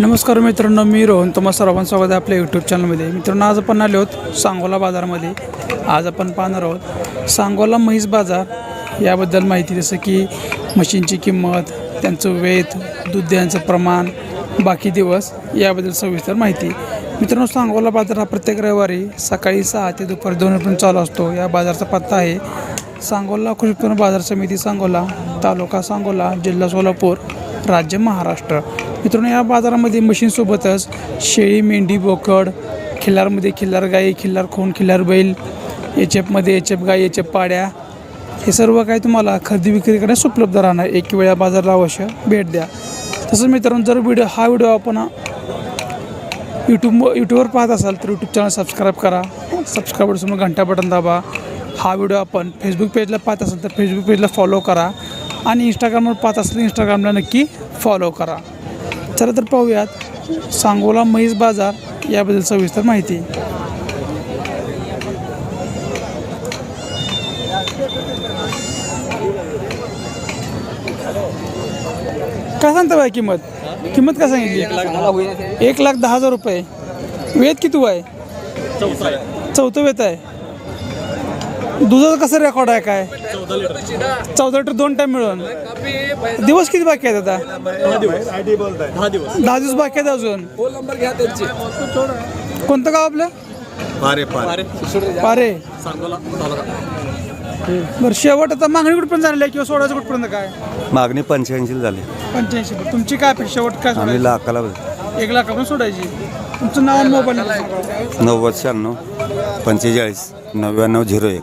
नमस्कार मित्रांनो मी रोहन. तुम्हा सर्वांचं स्वागत आहे आपल्या यूट्यूब चॅनलमध्ये मित्रांनो आज आपण आलो आहोत सांगोला बाजारामध्ये. आज आपण पाहणार आहोत सांगोला म्हैस बाजार. याबद्दल माहिती जसं की म्हशींची किंमत त्यांचं वेत दूध द्यायचं प्रमाण बाकी दिवस याबद्दल सविस्तर माहिती. मित्रांनो सांगोला बाजार हा प्रत्येक रविवारी सकाळी सहा ते दुपारी दोन दोनपर्यंत चालू असतो. या बाजाराचा पत्ता आहे सांगोला कृषी उत्पन्न बाजार समिती सांगोला तालुका सांगोला जिल्हा सोलापूर राज्य महाराष्ट्र. मित्रांनो या बाजारामध्ये मशीनसोबतच शेळी मेंढी बोकड खिल्लारमध्ये खिल्लार गाई खिल्लार खोन खिल्लार बैल एच एफमध्ये एच एफ गाई एच एफ पाड्या हे सर्व काही तुम्हाला खरेदी विक्री करण्यास उपलब्ध राहणार. एक वेळा बाजाराला अवश्य भेट द्या. तसंच मित्रांनो जर व्हिडिओ हा व्हिडिओ आपण यूट्यूब यूट्यूबवर पाहत असाल तर यूट्यूब चॅनल सबस्क्राईब करा. सबस्क्राईबसमोर घंटा बटन दाबा. हा व्हिडिओ आपण फेसबुक पेजला पाहत असाल तर फेसबुक पेजला फॉलो करा. आणि इंस्टाग्रामवर पाहत असेल तर इंस्टाग्रामला नक्की फॉलो करा. चला तर पाहूयात. सांगोला म्हैस बाजार याबद्दल सविस्तर माहिती. काय सांगता बाय किंमत? किंमत काय सांगितली? एक लाख दहा हजार रुपये. वेद किती आहे. चौथं वेत आहे. दुधाचं कसं रेकॉर्ड आहे काय? चौदा लिटर दोन टाइम मिळून. दिवस किती बाकी आहेत आता? दहा दिवस. बाकी आहेत अजून. कोणतं गाव आपलं? पारे पारे. पारे. बरं शेवट आता मागणी कुठपर्यंत झालेली आहे किंवा सोडायचं कुठपर्यंत काय? मागणी पंच्याऐंशी झाली. पंच्याऐंशी तुमची काय अपेक्षा? शेवट काय आम्ही सोडायची? लाखाला एक लाखापर्यंत सोडायची. तुमचं नाव आणि मोबाईल नंबर नव्वद शहाण्णव पंचेचाळीस नव्याण्णव झिरो एक.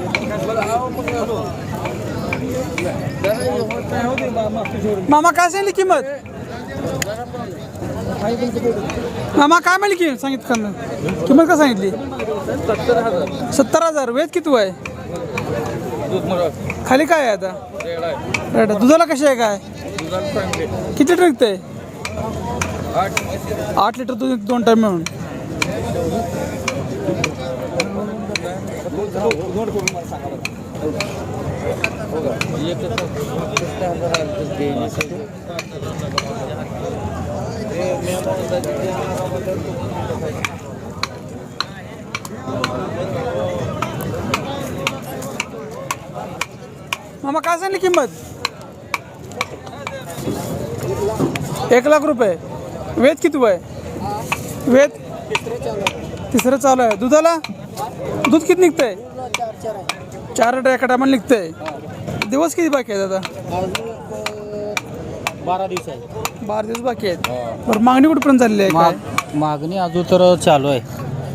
मामा काय सांगली किंमत? मामा काय म्हणली की सांगित किंमत? काय सांगितली? सत्तर हजार. वेद किती आहे खाली काय आहे आता? रेड दुधाला कशी आहे काय? किती लिटर आहे आठ लिटर दूध दोन टाईम मिळून. हो. मामा काय सांगली किंमत? एक लाख रुपये. वेद किती वय? वेद? तिसरं चालू आहे. दुधाला? दूध किती निघतंय? चार लिटर एका टायमाला निघतंय दिवस किती बाकी आहेत आता? बारा दिवस आहे बारा दिवस बाकी आहेत. बरं मागणी कुठपर्यंत झालेली आहे? काय माग मागणी अजून तर चालू आहे.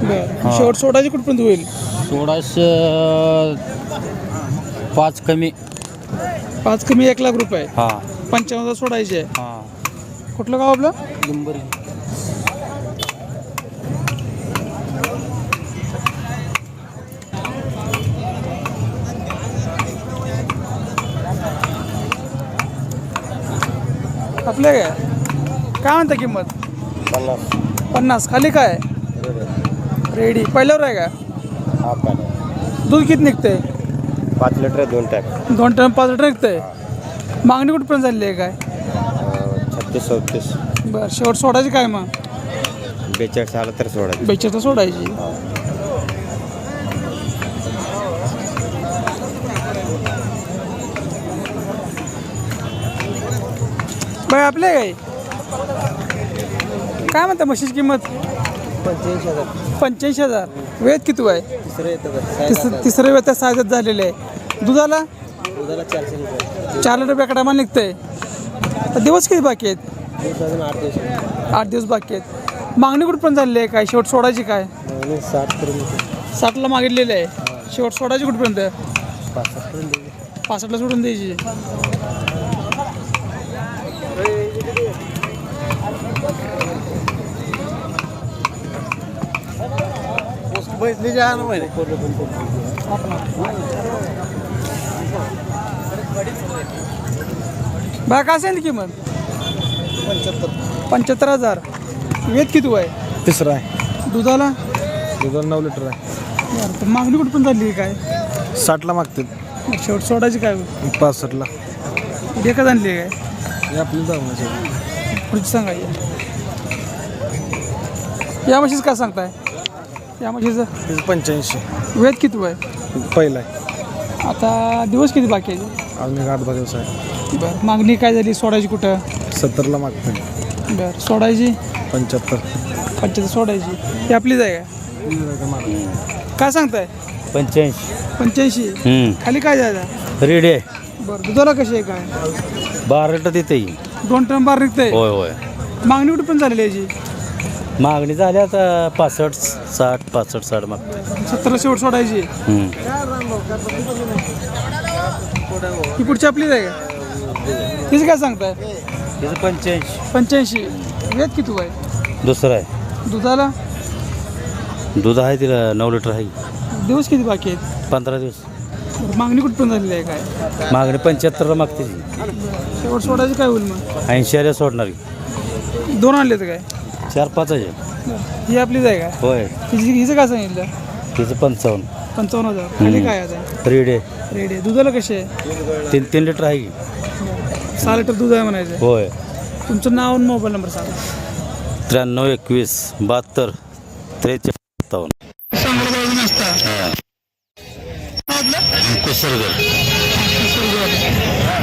बरं. शेवट सोडायची कुठपर्यंत होईल? सोळाशे पाच कमी. पाच कमी एक लाख रुपये. हा. पंचावन्न हजार सोडायचे. हा. कुठलं गाव आपलं? लिंबरी आपलं काय? काय म्हणता किंमत? पन्नास. खाली काय? रेडी. पहिल्यावर आहे का? दूध किती निघतंय? पाच लिटर दोन टॅक. दोन टन पाच लिटर निघतंय? मागणी कुठपर्यंत झालेली आहे काय? छत्तीस चौतीस. बरं. शेवट सोडायची काय मग? बेचाळीस आलं तर सोडा बेचाळीस सोडायची. बाय आपले काय? काय म्हणता म्हशीची किंमत? पंच्याऐंशी हजार. पंच्याऐंशी हजार वेळ किती आहे? तिसरं येतं तिसरं वेळ त्या सायजात झालेले आहे. दुधाला? दुधाला चारशे रुपये चार लिटर बॅकडामा निघतंय. आता दिवस किती बाकी आहेत? दिवस अजून आठ दिवस आठ दिवस बाकी आहेत. मागणी कुठपर्यंत झालेली आहे काय? शेवट सोडायची काय? साठला मागितलेलं आहे. शेवट सोडायची कुठपर्यंत? पासष्टला सोडून द्यायची. उसको असेल जाना मैंने बा काय पंच्याहत्तर पंच्याहत्तर हजार. वेद किती आहे तिसरा आहे. दुधाला? दुधाला नऊ लिटर आहे. मागणी कुठं पण झाली काय? साठला मागते शेवट सोडायची काय? पासष्टला. एकच आणली काय? हे आपली जाऊ पुढची सांगा या. या म्हशीचं काय सांगताय? या म्हशीचं पंच्याऐंशी. वेद किती आहे पहिला आहे. आता दिवस किती बाकी आहे? अजून एक आठ दहा दिवस आहे. बरं मागणी काय झाली सोडायची कुठं? सत्तरला मागतील बरं सोडायची? पंच्याहत्तर. पंच्याहत्तर सोडायची. ही आपलीच आहे का काय सांगताय? पंच्याऐंशी. पंच्याऐंशी. खाली काय जायचं रेडी आहे. बरं दुधाला कशी आहे काय? बारा लिटर देते ही. दोन टन बार निघतंय होय होय. मागणी कुठे पण झालेली आहे याची? मागणी झाली आता पासष्ट साठ पासष्ट साठ मागते. सत्तर शेवट सोडायची. हम्म. ही पुढची आपलीच आहे का? तिचं काय सांगताय? तिचं पंच्याऐंशी. पंच्याऐंशी. वेद किती आहे दुसरं आहे. दुधाला? दूध आहे तिला नऊ लिटर आहे. दिवस किती बाकी आहेत? पंधरा दिवस. मागणी कुठे पण झालेली आहे काय? मागणी पंच्याहत्तरला मागते शेवट सोडायची काय होईल मग? ऐंशी आल्या सोडणारी दोन आणलेत काय? चार पाच आहे. बरं. ही आपलीच आहे का? होय. हिची हिचं काय सांगितलं? तिचं पंचावन्न. पंचावन्न हजार. खाली काय आता? रेडी आहे. रेडी आहे. दुधाला कशी आहे? तीन तीन लिटर आहे की. सहा लिटर दूध आहे म्हणायचं. होय. तुमचं नाव आणि मोबाईल नंबर सांगा. त्र्याण्णव एकवीस बहात्तर त्रेचाळीस सत्तावन्न. सांगायला पाहिजे नसता कुसरगर काय?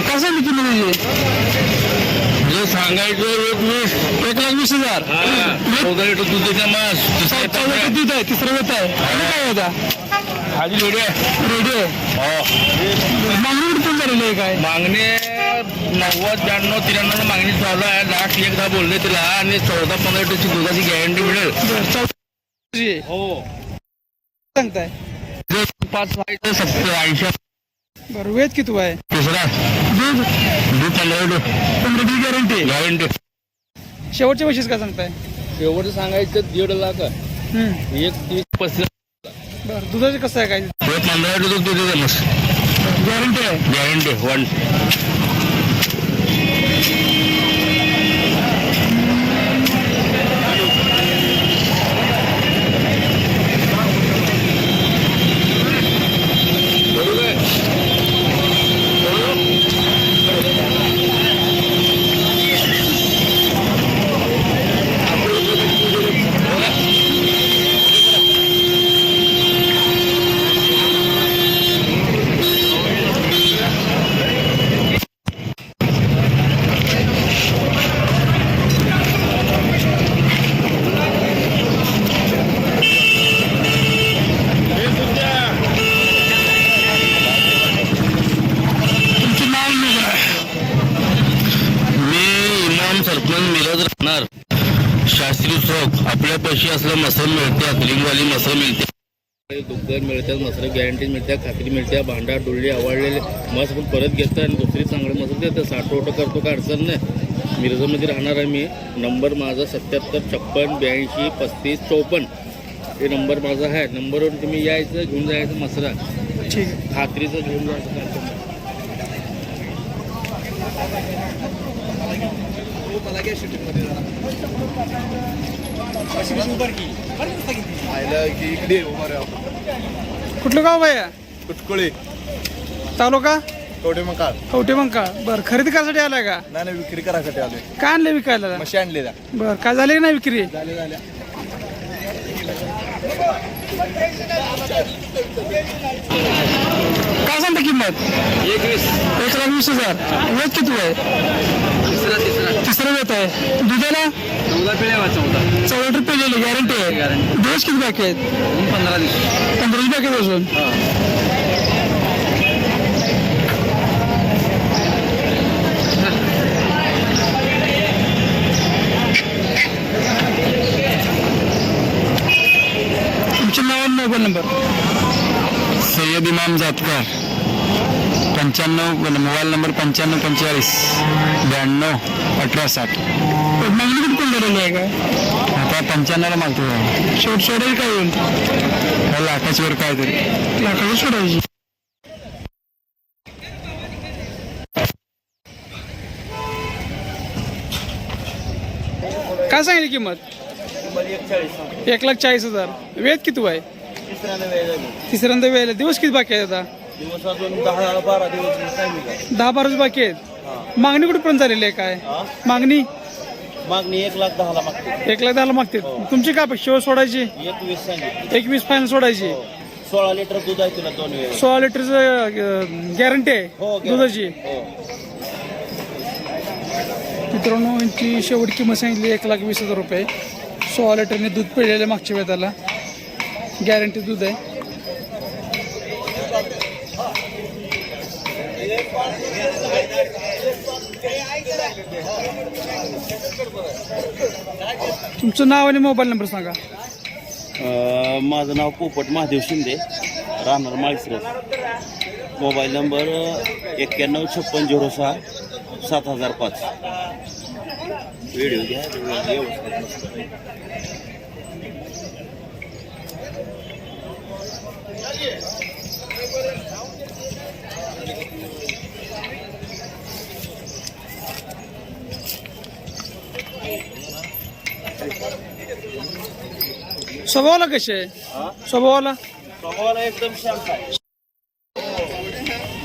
सांगितलं किती म्हणजे सांगायचं एक वीस एक लाख वीस हजार. चौदा लिटर दूध देते मास? चौदा लिटर दूध आहे तिसरं येत आहे. काय होता खाली रेडी आहे. रेडी आहे. मागणी कुठे पण झालेली आहे काय? मागणी नव्वद ब्याण्णव त्र्याण्णव मागणी चालू आहे. लास्ट एकदा बोलले तिला आणि चौदा पंधरा लिटरची दुधाची गॅरंटी मिळेल. हो. सांगताय. पाच व्हायचं सत्तर ऐंशी बरं वेद किती आहे? तिसरा. दूध दूध पंधरा लिटर पंधरा दी गॅरंटी गॅरंटी शेवटच्या वर्षीच काय सांगताय? शेवटचं सांगायचं दीड लाख हम्म. एक तीस पस्तीस. बरं दुधाचं कसं आहे काय? पंधरा लिटर दूध देते मस्त गॅरंटी आहे चौक आपल्या पैसे असलं मसर मिळते लिंगवाली मसर मिळते. दुग्धर मिळतात मसर गॅरंटी मिळते खात्री मिळते भांडा डोळी आवडलेले मस पण परत घेतं आणि दुसरी चांगलं मसर देतं साठवटं करतो का अडचण नाही. मिरजमध्ये राहणार आहे मी. नंबर माझा सत्याहत्तर छप्पन ब्याऐंशी पस्तीस चौपन्न हे नंबर माझा आहे. नंबरवर तुम्ही यायचं घेऊन जायचं मसरा. खात्रीचं घेऊन जायचं. कुठलं गाव भैया कुटकुळे. तालुका? कवडे मग काळ कवटे मग का बरं खरेदी करायसाठी आलाय का? नाही नाही विक्री करायसाठी आलोय. काय आणलं विकायला? मशी आणलेल्या. बरं काय झाले की नाही विक्री? झाले झाल्या. काय सांगता किंमत? एक वीस एक लाख वीस हजार. वेद किती आहे तिसरा तिसरा. तिसरं वेत आहे दुधाला? चौदा पिढ्या चौदा. चौदा रुपये दिली गॅरंटी आहे. दिवस किती बाकी आहेत? पंधरा दिवस. पंधरा बाकी आहेत अजून? इमाम जातकर पंच्याण्णव मोबाईल नंबर पंच्याण्णव पंचेचाळीस ब्याण्णव अठरा साठ. मागणी कोण झालेली आहे काय आता पंच्याण्णवला मागतो शेवट सोडेल काय होईल? लाखाची वर काय तरी. लाखाची सोडायची काय सांगितली किंमत? एक लाख चाळीस हजार. वेद किती आहे? तिसऱ्यांदा वेळ दिवस किती बाकी आहेत आता? दिवस अजून दहा बारा दिवस टायमिंग दहा बाराच बाकी आहेत. मागणी कुठेपर्यंत झालेली आहे काय? मागणी? मागणी एक लाख दहाला मागते. एक लाख दहाला मागते. तुमची काय अपेक्षा? सोडायची? एकवीस सांगितली. एकवीस फायनल सोडायची. सोळा लिटर दूध आहे तुला दोन वेळ सोळा लिटरचं गॅरंटी आहे हो दुधाची. हो. मित्रांनो यांची शेवट किंमत सांगितली एक लाख वीस हजार रुपये. सोळा लिटरने दूध पिळलेलं मागच्या वेळेला. गॅरंटी दूध आहे. तुमचं नाव आणि मोबाईल नंबर सांगा. अं, माझं नाव पोपट महादेव शिंदे राहणार माळशिरस. मोबाईल नंबर एक्क्याण्णव छप्पन झिरो सहा सात हजार पाच. व्हिडिओ घ्या स्वभावाला कसे स्वभावाला स्वभावाला एकदम शांत आहे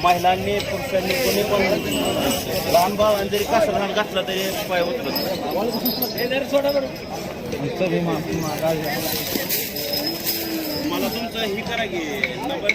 महिलांनी पुरुषांनी कोणी पण लहान बाळांनी जरी कासरहाण घातला तरी पाय उचलत नाही. मला तुमचं ही करा की नंबर